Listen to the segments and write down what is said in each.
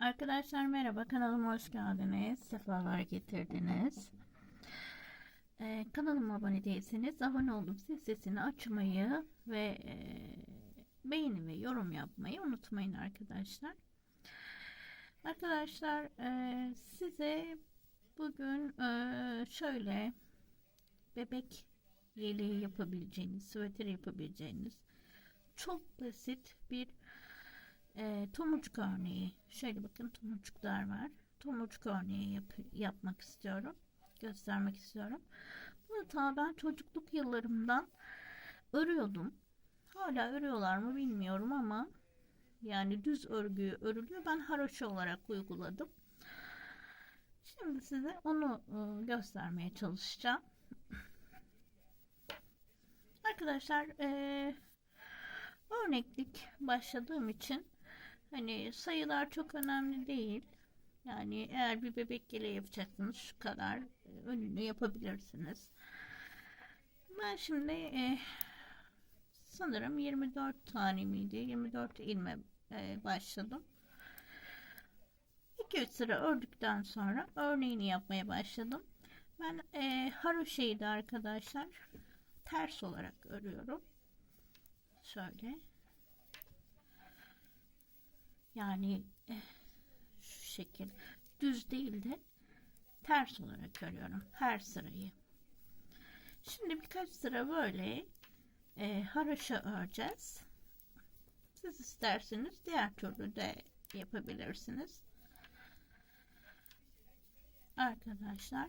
Arkadaşlar merhaba kanalıma hoş geldiniz. Sefalar getirdiniz. Ee, kanalıma abone değilseniz abone olup zil sesini açmayı ve e, beğeni ve yorum yapmayı unutmayın arkadaşlar. Arkadaşlar e, size bugün e, şöyle bebek yeleği yapabileceğiniz, süveter yapabileceğiniz çok basit bir e, tomurcuk örneği. Şöyle bakın tomurcuklar var. Tomurcuk örneği yap, yapmak istiyorum. Göstermek istiyorum. Bunu ta ben çocukluk yıllarımdan örüyordum. Hala örüyorlar mı bilmiyorum ama yani düz örgüyü örülüyor. Ben haroşa olarak uyguladım. Şimdi size onu e, göstermeye çalışacağım. Arkadaşlar e, örneklik başladığım için Hani sayılar çok önemli değil. Yani eğer bir bebek yeleği yapacaksınız şu kadar e, önünü yapabilirsiniz. Ben şimdi e, sanırım 24 tane miydi? 24 ilme e, başladım. 2-3 sıra ördükten sonra örneğini yapmaya başladım. Ben e, haroşeyi de arkadaşlar ters olarak örüyorum. Şöyle. Yani eh, şu şekil düz değil de ters olarak örüyorum her sırayı. Şimdi birkaç sıra böyle e, haroşa öreceğiz. Siz isterseniz diğer türlü de yapabilirsiniz. Arkadaşlar.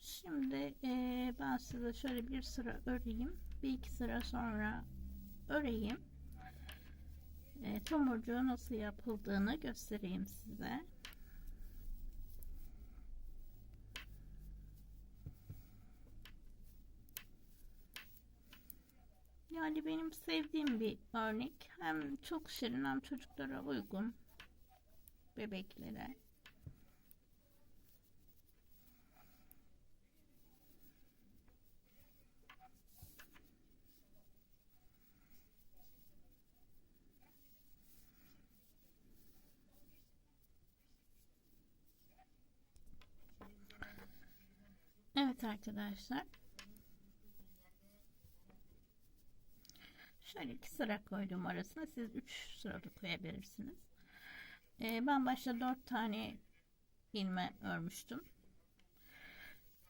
Şimdi e, ben size şöyle bir sıra öreyim. Bir iki sıra sonra öreyim e, tomurcuğu nasıl yapıldığını göstereyim size. Yani benim sevdiğim bir örnek. Hem çok şirin hem çocuklara uygun. Bebeklere. Evet arkadaşlar. Şöyle iki sıra koydum arasına. Siz üç sıra da koyabilirsiniz. Ee, ben başta dört tane ilme örmüştüm.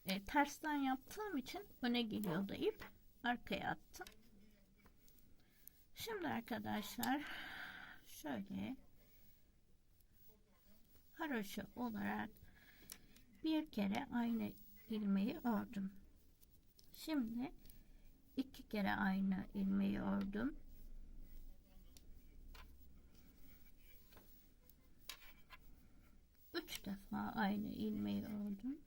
Ee, tersten yaptığım için öne geliyordu ip. Arkaya attım. Şimdi arkadaşlar şöyle haroşa olarak bir kere aynı ilmeği ördüm. Şimdi iki kere aynı ilmeği ördüm. Üç defa aynı ilmeği ördüm.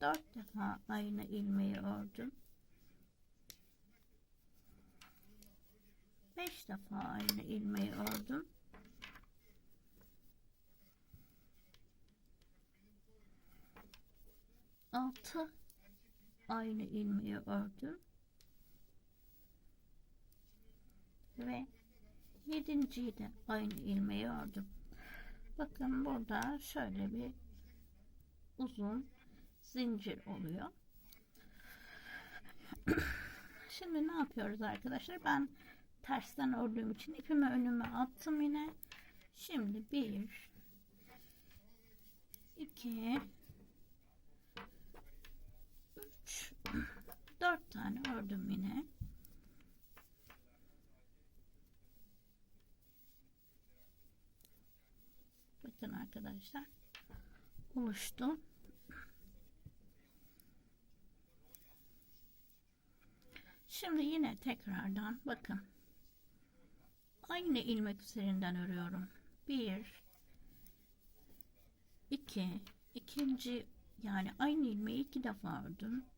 Dört defa aynı ilmeği ördüm. Beş defa aynı ilmeği ördüm. 6 aynı ilmeği ördüm ve yedinciyi de aynı ilmeği ördüm bakın burada şöyle bir uzun zincir oluyor. Şimdi ne yapıyoruz arkadaşlar? Ben tersten ördüğüm için ipimi önüme attım yine. Şimdi bir iki 4 tane ördüm yine. Bakın arkadaşlar oluştu. Şimdi yine tekrardan bakın. Aynı ilmek üzerinden örüyorum. Bir, iki, ikinci yani aynı ilmeği iki defa ördüm.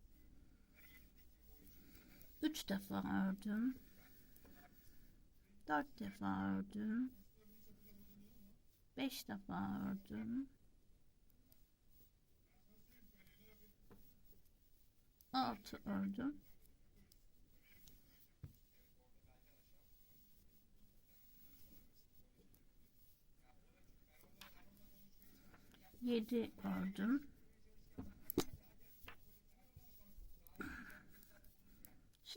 3 defa ördüm. 4 defa ördüm. 5 defa ördüm. 6 ördüm. Yedi ördüm.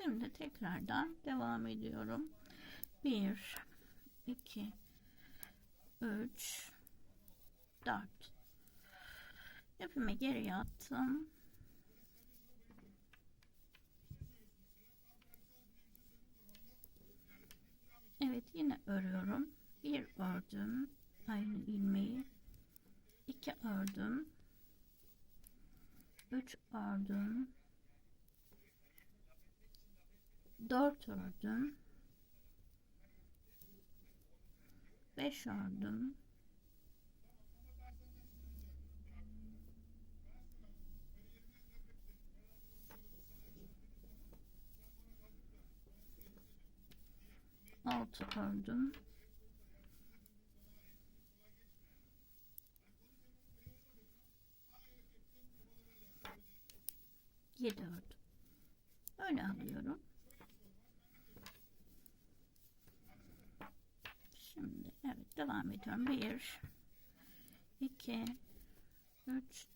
Şimdi tekrardan devam ediyorum. 1 2 3 4 ipimi geri attım. Evet yine örüyorum. Bir ördüm aynı ilmeği. iki ördüm. Üç ördüm. Dört ördüm. Beş ördüm. Altı ördüm. Yedi ördüm. Öyle alıyorum. Şimdi evet devam ediyorum. Bir, iki, üç,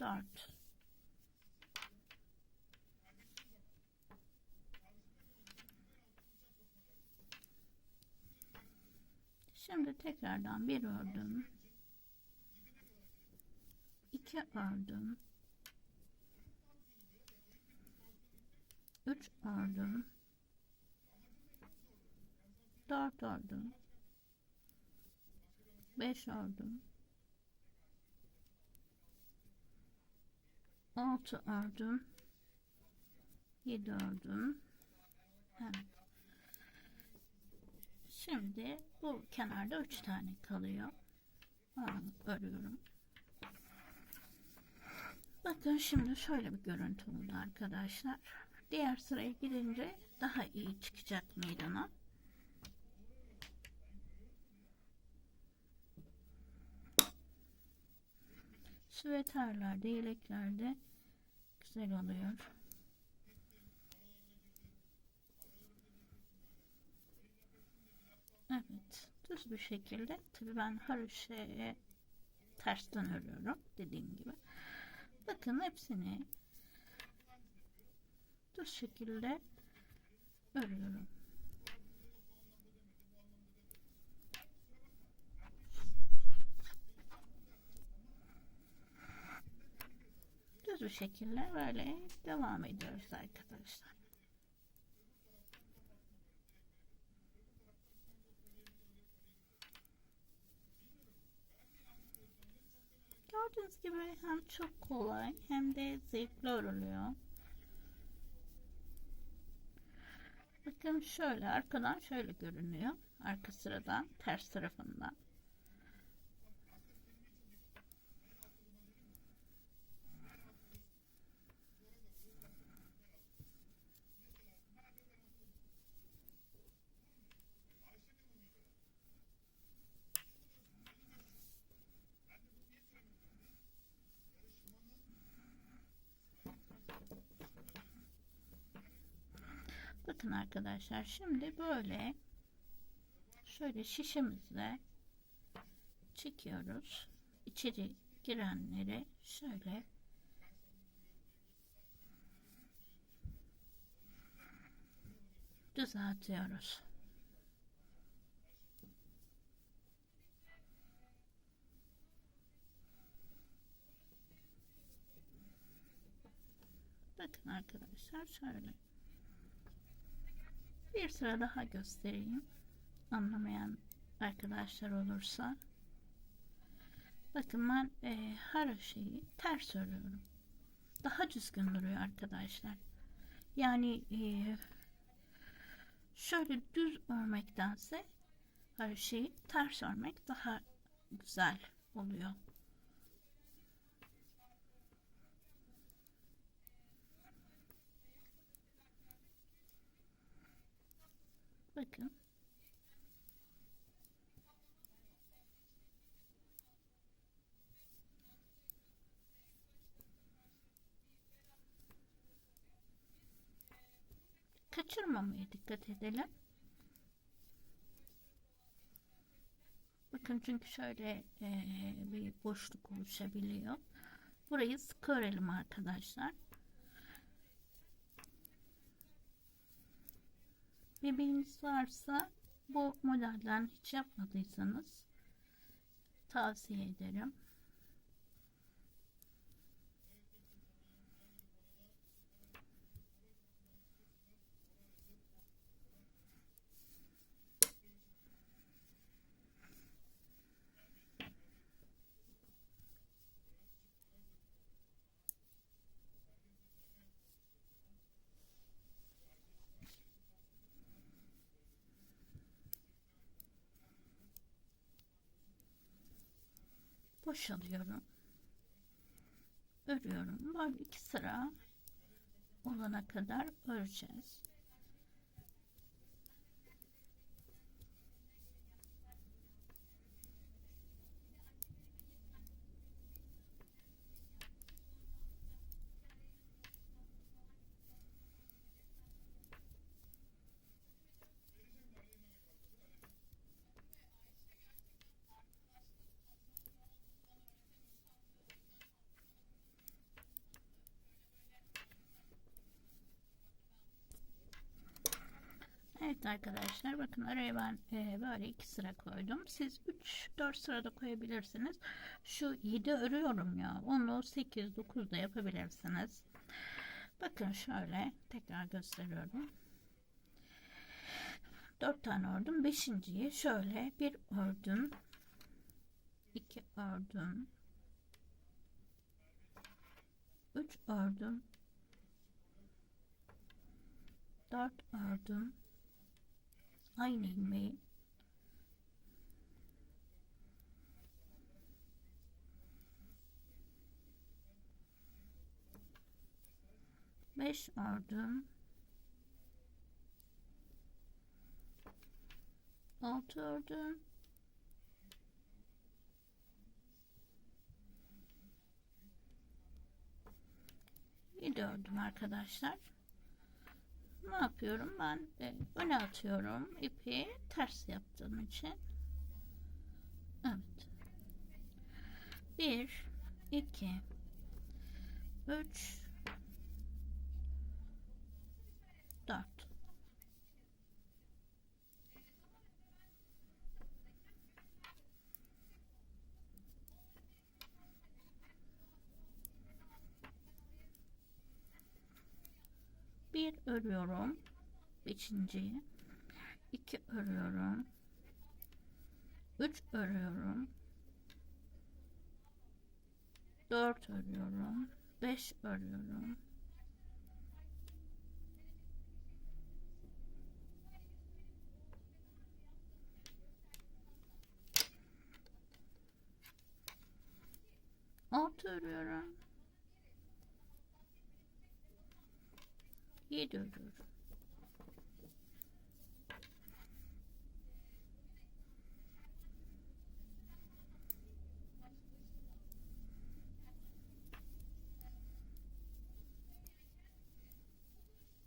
dört. Şimdi tekrardan bir ördüm. iki ördüm. Üç ördüm. Dört ördüm. Beş ördüm. Altı ördüm. Yedi ördüm. Evet. Şimdi bu kenarda üç tane kalıyor. Onu örüyorum. Bakın şimdi şöyle bir görüntü oldu arkadaşlar. Diğer sıraya gidince daha iyi çıkacak meydana. Süveterlerde, yeleklerde güzel oluyor. Evet. Düz bir şekilde. Tabi ben haroşeye tersten örüyorum. Dediğim gibi. Bakın hepsini düz şekilde örüyorum. Düz şekilde böyle devam ediyoruz arkadaşlar. Gördüğünüz gibi hem çok kolay hem de zevkli örülüyor. Bakın şöyle arkadan şöyle görünüyor. Arka sıradan ters tarafından. Bakın arkadaşlar şimdi böyle şöyle şişemizle çekiyoruz. İçeri girenleri şöyle düzeltiyoruz. Bakın arkadaşlar şöyle. Bir sıra daha göstereyim. Anlamayan arkadaşlar olursa. Bakın ben e, her şeyi ters örüyorum. Daha düzgün duruyor arkadaşlar. Yani e, şöyle düz örmektense her şeyi ters örmek daha güzel oluyor. Bakın. Kaçırmamaya dikkat edelim. Bakın çünkü şöyle e, bir boşluk oluşabiliyor. Burayı sıkı örelim arkadaşlar. Bebeğiniz varsa bu modelden hiç yapmadıysanız tavsiye ederim. Boşalıyorum. Örüyorum. Böyle iki sıra olana kadar öreceğiz. Evet arkadaşlar bakın araya ben e, böyle iki sıra koydum. Siz 3-4 sırada koyabilirsiniz. Şu 7 örüyorum ya. Onu 8-9 da yapabilirsiniz. Bakın şöyle tekrar gösteriyorum. 4 tane ördüm. 5.yi şöyle bir ördüm. 2 ördüm. 3 ördüm. 4 ördüm aynı ilmeği beş ördüm altı ördüm yedi ördüm arkadaşlar ne yapıyorum? Ben e, öne atıyorum. İpi ters yaptığım için. Evet. 1 2 3 4 bir örüyorum. Beşinciyi. İki örüyorum. Üç örüyorum. Dört örüyorum. Beş örüyorum. Altı örüyorum 7 örüyorum.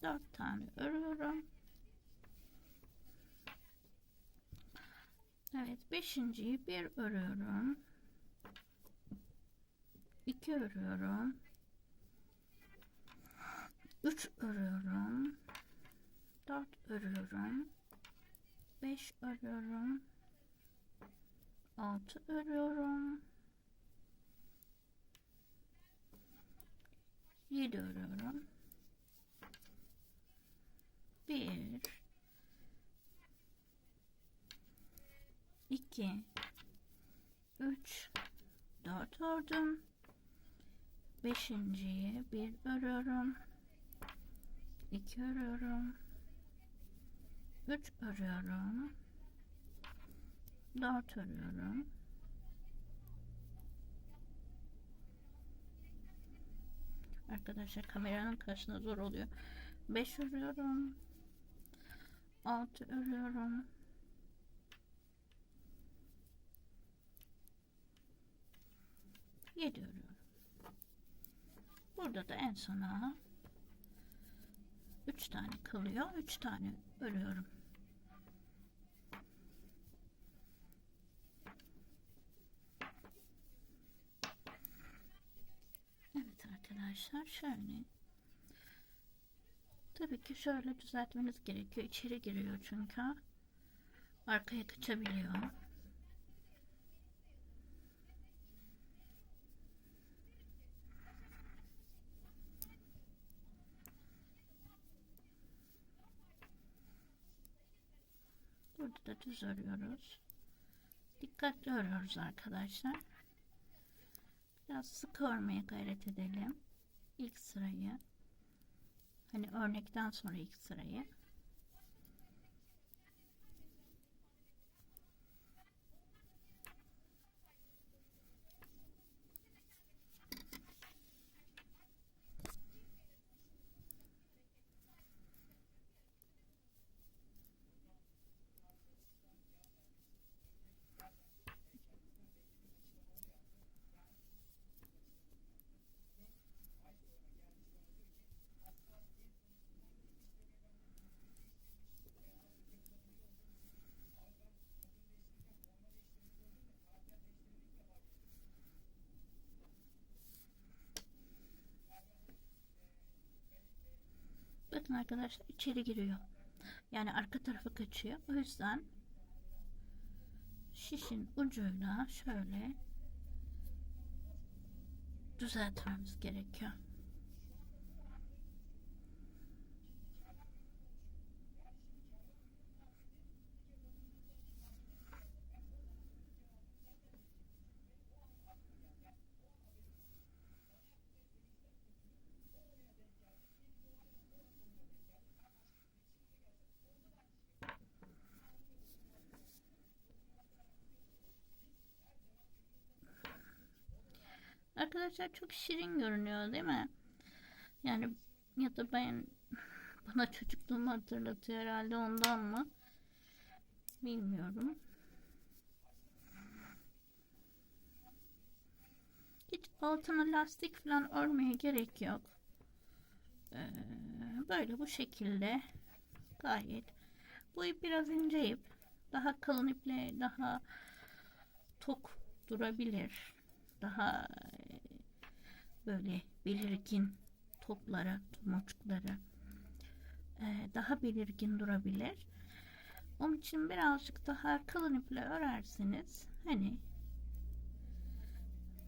Dört tane örüyorum. Evet, beşinciyi bir örüyorum. iki örüyorum. 3 örüyorum. 4 örüyorum. 5 örüyorum. 6 örüyorum. 7 örüyorum. 1 2 3 4 ördüm. Beşinciyi bir örüyorum 2 örüyorum 3 örüyorum 4 örüyorum Arkadaşlar kameranın karşısında zor oluyor. 5 örüyorum 6 örüyorum Yedi örüyorum. Burada da en sona 3 tane kalıyor. 3 tane örüyorum. Evet arkadaşlar şöyle. Tabii ki şöyle düzeltmeniz gerekiyor. İçeri giriyor çünkü. Arkaya kaçabiliyor. Burada da düz örüyoruz. Dikkatli örüyoruz arkadaşlar. Biraz sık örmeye gayret edelim. İlk sırayı. Hani örnekten sonra ilk sırayı. Bakın arkadaşlar içeri giriyor. Yani arka tarafa kaçıyor. O yüzden şişin ucuyla şöyle düzeltmemiz gerekiyor. Arkadaşlar çok şirin görünüyor değil mi? Yani ya da ben bana çocukluğumu hatırlatıyor herhalde ondan mı? Bilmiyorum. Hiç altına lastik falan örmeye gerek yok. Ee, böyle bu şekilde gayet bu ip biraz ince ip daha kalın iple daha tok durabilir daha böyle belirgin toplara tomurcuklara e, daha belirgin durabilir. Onun için birazcık daha kalın iple örerseniz hani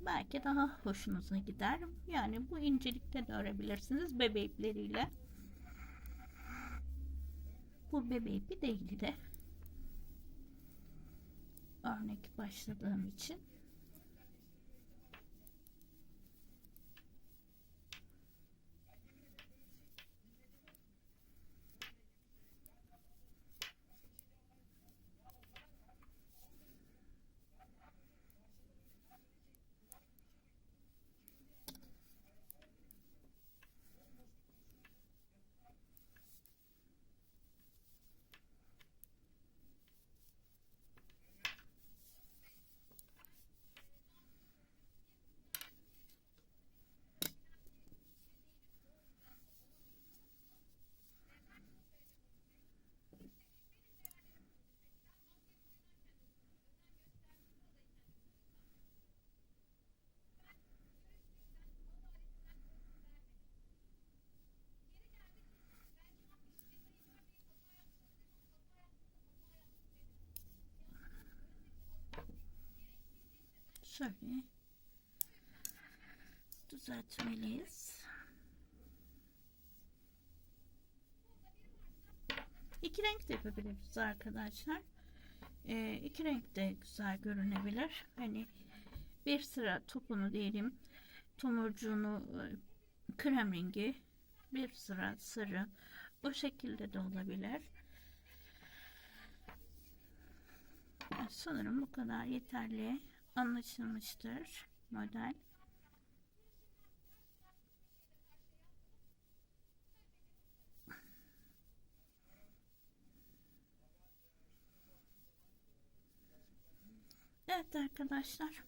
belki daha hoşunuza gider. Yani bu incelikte de örebilirsiniz bebe ipleriyle. Bu bebe ipi değil de örnek başladığım için şöyle düzeltmeliyiz. İki renk de yapabiliriz arkadaşlar. Ee, iki renk de güzel görünebilir. Hani bir sıra topunu diyelim tomurcuğunu e, krem rengi bir sıra sarı o şekilde de olabilir. Sanırım bu kadar yeterli anlaşılmıştır model. Evet arkadaşlar.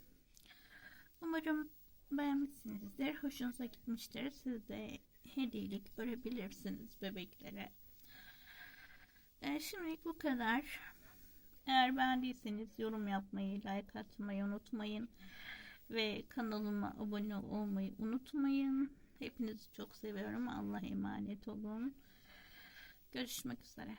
Umarım beğenmişsinizdir. Hoşunuza gitmiştir. Siz de hediyelik örebilirsiniz bebeklere. Ee, şimdilik bu kadar. Eğer beğendiyseniz yorum yapmayı, like atmayı unutmayın. Ve kanalıma abone olmayı unutmayın. Hepinizi çok seviyorum. Allah'a emanet olun. Görüşmek üzere.